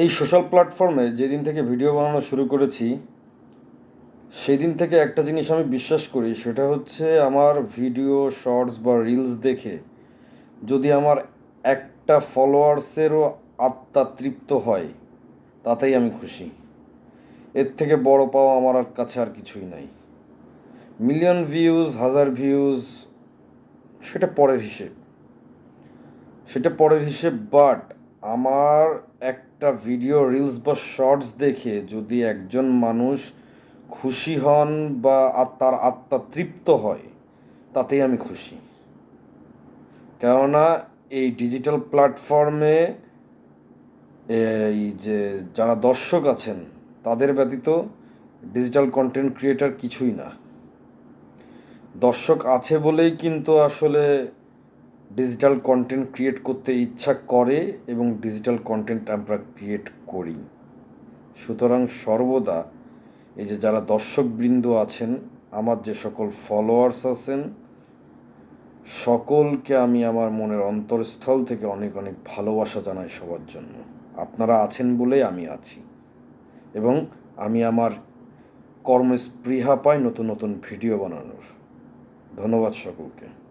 এই সোশ্যাল প্ল্যাটফর্মে যেদিন থেকে ভিডিও বানানো শুরু করেছি সেই দিন থেকে একটা জিনিস আমি বিশ্বাস করি, সেটা হচ্ছে আমার ভিডিও শর্টস বা রিলস দেখে যদি আমার একটা ফলোয়ার্সেরও আত্মা তৃপ্ত হয়, তাতেই আমি খুশি। এর থেকে বড় পাওয়া আমার আর কাছে আর কিছুই নাই। মিলিয়ন ভিউজ হাজার ভিউজ সেটা পরের হিসেব। সেটা পরের হিসেব বাট আমার একটা ভিডিও রিলস বা শর্টস দেখে যদি একজন মানুষ খুশি হন বা তার আত্মা তৃপ্ত হয়, তাতেই আমি খুশি। কেননা এই ডিজিটাল প্ল্যাটফর্মে এই যে যারা দর্শক আছেন, তাদের ব্যতীত ডিজিটাল কন্টেন্ট ক্রিয়েটার কিছুই না। দর্শক আছে বলেই কিন্তু আসলে ডিজিটাল কন্টেন্ট ক্রিয়েট করতে ইচ্ছা করে এবং ডিজিটাল কন্টেন্ট আমরা ক্রিয়েট করি। সুতরাং সর্বদা এই যে যারা দর্শকবৃন্দ আছেন, আমার যে সকল ফলোয়ার্স আছেন, সকলকে আমি আমার মনের অন্তরস্থল থেকে অনেক অনেক ভালোবাসা জানাই সবার জন্য। আপনারা আছেন বলেই আমি আছি। এবং আমি আমার কর্মস্পৃহা পাই নতুন নতুন ভিডিও বানানোর। ধন্যবাদ সকলকে।